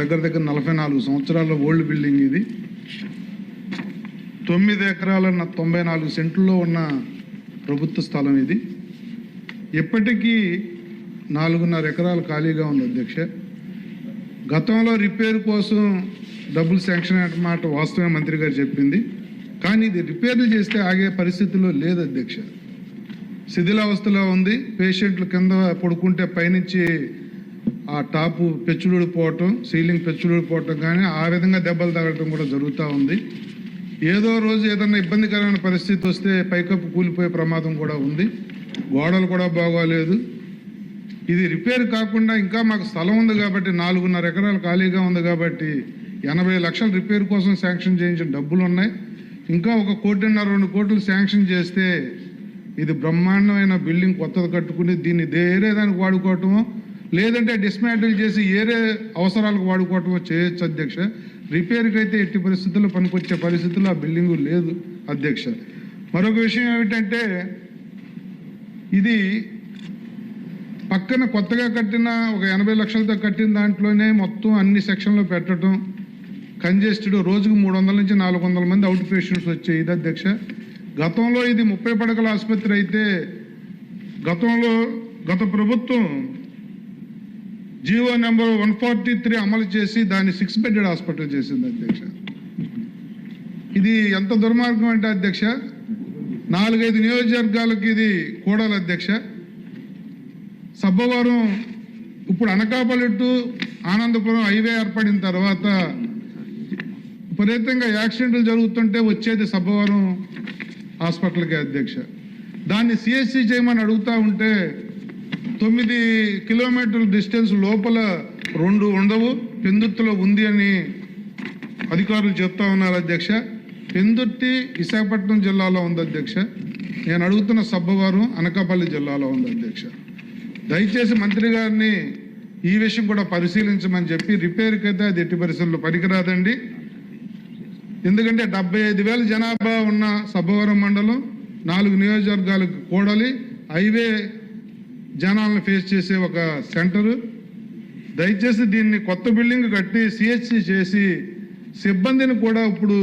దగ్గర దగ్గర నలభై నాలుగు సంవత్సరాల ఓల్డ్ బిల్డింగ్ ఇది. తొమ్మిది ఎకరాల తొంభై నాలుగు సెంట్లలో ఉన్న ప్రభుత్వ స్థలం ఇది. ఇప్పటికీ నాలుగున్నర ఎకరాలు ఖాళీగా ఉంది అధ్యక్ష. గతంలో రిపేర్ కోసం డబ్బులు శాంక్షన్ అయిన మాట వాస్తవమే మంత్రి గారు చెప్పింది. కానీ ఇది రిపేర్లు చేస్తే ఆగే పరిస్థితిలో లేదు అధ్యక్ష. శిథిలావస్థలో ఉంది. పేషెంట్లు కింద పడుకుంటే పైనుంచి ఆ టాపు పెచ్చులుడిపోవటం సీలింగ్ పెచ్చులుడిపోవటం కానీ ఆ విధంగా దెబ్బలు తగలటం కూడా జరుగుతూ ఉంది. ఏదో రోజు ఏదైనా ఇబ్బందికరమైన పరిస్థితి వస్తే పైకప్పు కూలిపోయే ప్రమాదం కూడా ఉంది. గోడలు కూడా బాగోలేదు. ఇది రిపేర్ కాకుండా ఇంకా మాకు స్థలం ఉంది కాబట్టి నాలుగున్నర ఎకరాలు ఖాళీగా ఉంది కాబట్టి ఎనభై లక్షల రిపేర్ కోసం శాంక్షన్ చేయించిన డబ్బులు ఉన్నాయి. ఇంకా ఒక కోటిన్నర రెండు కోట్లు శాంక్షన్ చేస్తే ఇది బ్రహ్మాండమైన బిల్డింగ్ కొత్తది కట్టుకుని దీన్ని దేరే దానికి వాడుకోవటమో లేదంటే డిస్మాంటిల్ చేసి ఏరే అవసరాలకు వాడుకోవటం చేయొచ్చు అధ్యక్ష. రిపేర్కి అయితే ఎట్టి పరిస్థితుల్లో పనికొచ్చే పరిస్థితుల్లో ఆ బిల్డింగు లేదు అధ్యక్ష. మరొక విషయం ఏమిటంటే ఇది పక్కన కొత్తగా కట్టిన ఒక ఎనభై లక్షలతో కట్టిన దాంట్లోనే మొత్తం అన్ని సెక్షన్లు పెట్టడం కంజెస్టెడ్ రోజుకు మూడు వందల నుంచి నాలుగు వందల మంది అవుట్ పేషెంట్స్ వచ్చాయి ఇది అధ్యక్ష. గతంలో ఇది ముప్పై పడకల ఆసుపత్రి అయితే గతంలో గత ప్రభుత్వం GO number one forty three అమలు చేసి దాన్ని సిక్స్ బెడెడ్ హాస్పిటల్ చేసింది అధ్యక్ష. ఇది ఎంత దుర్మార్గం అంటే అధ్యక్ష నాలుగైదు నియోజకవర్గాలకి ఇది కూడాలి అధ్యక్ష. సబ్బవరం ఇప్పుడు అనకాపల్లి టు ఆనందపురం హైవే ఏర్పడిన తర్వాత విపరీతంగా యాక్సిడెంట్లు జరుగుతుంటే వచ్చేది సబ్బవరం హాస్పిటల్కి అధ్యక్ష. దాన్ని సిఎస్సి చేయమని అడుగుతా ఉంటే తొమ్మిది కిలోమీటర్ల డిస్టెన్స్ లోపల రెండు ఉండవు పెందుత్తులో ఉంది అని అధికారులు చెప్తా ఉన్నారు అధ్యక్ష. పెందుర్తి విశాఖపట్నం జిల్లాలో ఉంది అధ్యక్ష. నేను అడుగుతున్న సబ్బవరం అనకాపల్లి జిల్లాలో ఉంది అధ్యక్ష. దయచేసి మంత్రి గారిని ఈ విషయం కూడా పరిశీలించమని చెప్పి రిపేర్కి అయితే అది ఎట్టి పరిస్థితుల్లో పనికిరాదండి. ఎందుకంటే డెబ్బై ఐదు వేల జనాభా ఉన్న సబ్బవరం మండలం నాలుగు నియోజకవర్గాలకు కూడలి హైవే జనాలను ఫేస్ చేసే ఒక సెంటరు దయచేసి దీన్ని కొత్త బిల్డింగ్ కట్టి సిహెచ్సి చేసి సిబ్బందిని కూడా ఇప్పుడు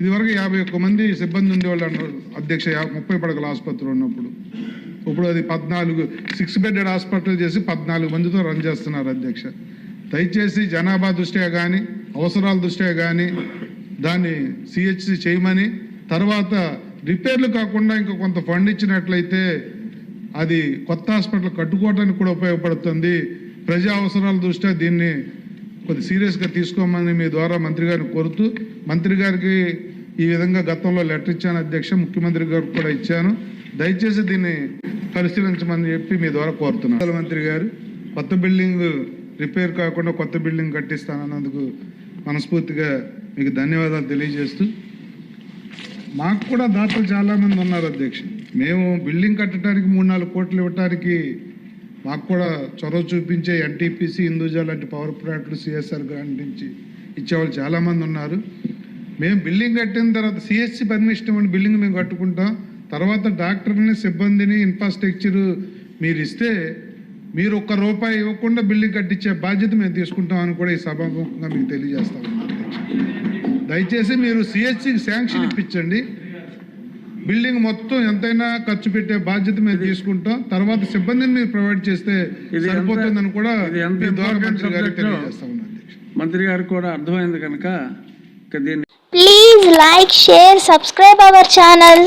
ఇదివరకు యాభై ఒక్క మంది సిబ్బంది ఉండేవాళ్ళు అన్నారు. అధ్యక్ష ముప్పై పడకల ఆసుపత్రి ఉన్నప్పుడు. ఇప్పుడు అది పద్నాలుగు సిక్స్ బెడెడ్ హాస్పిటల్ చేసి పద్నాలుగు మందితో రన్ చేస్తున్నారు అధ్యక్ష. దయచేసి జనాభా దృష్ట్యా కానీ అవసరాల దృష్ట్యా కానీ దాన్ని సిహెచ్సి చేయమని తర్వాత రిపేర్లు కాకుండా ఇంకా కొంత ఫండ్ ఇచ్చినట్లయితే అది కొత్త హాస్పిటల్ కట్టుకోవడానికి కూడా ఉపయోగపడుతుంది. ప్రజా అవసరాల దృష్ట్యా దీన్ని కొద్ది సీరియస్గా తీసుకోమని మీ ద్వారా మంత్రి గారిని కోరుతూ మంత్రి గారికి ఈ విధంగా గతంలో లెటర్ ఇచ్చాను అధ్యక్ష ముఖ్యమంత్రి గారికి కూడా ఇచ్చాను. దయచేసి దీన్ని పరిశీలించమని చెప్పి మీ ద్వారా కోరుతున్నాను. మంత్రి గారు కొత్త బిల్డింగ్ రిపేర్ కాకుండా కొత్త బిల్డింగ్ కట్టిస్తానన్నందుకు మనస్ఫూర్తిగా మీకు ధన్యవాదాలు తెలియజేస్తూ మాకు కూడా దాతలు చాలామంది ఉన్నారు అధ్యక్షుడు మేము బిల్డింగ్ కట్టడానికి మూడు నాలుగు కోట్లు ఇవ్వటానికి మాకు కూడా చొరవ చూపించే ఎన్టీపీసీ హిందూజా లాంటి పవర్ ప్లాంట్లు సిఎస్ఆర్ గ్రాంట్ నుంచి ఇచ్చేవాళ్ళు చాలామంది ఉన్నారు. మేము బిల్డింగ్ కట్టిన తర్వాత సిఎస్సి పర్మిషన్ ఇవ్వండి బిల్డింగ్ మేము కట్టుకుంటాం. తర్వాత డాక్టర్ని సిబ్బందిని ఇన్ఫ్రాస్ట్రక్చర్ మీరు ఇస్తే మీరు ఒక్క రూపాయి ఇవ్వకుండా బిల్డింగ్ కట్టించే బాధ్యత మేము తీసుకుంటామని కూడా ఈ సభాముఖంగా మీకు తెలియజేస్తాం దయచేసి మీరు సిహెచ్సికి శాంక్షన్ ఇప్పించండి. బిల్డింగ్ మొత్తం ఎంతైనా ఖర్చు పెట్టే బాధ్యత మేము తీసుకుంటాం తర్వాత సిబ్బందిని మీరు ప్రొవైడ్ చేస్తే సరిపోతుందని కూడా మంత్రి గారికి మంత్రి గారికి కూడా అర్థమైంది కనుక ఇక దీన్ని Please like, share, subscribe our channel.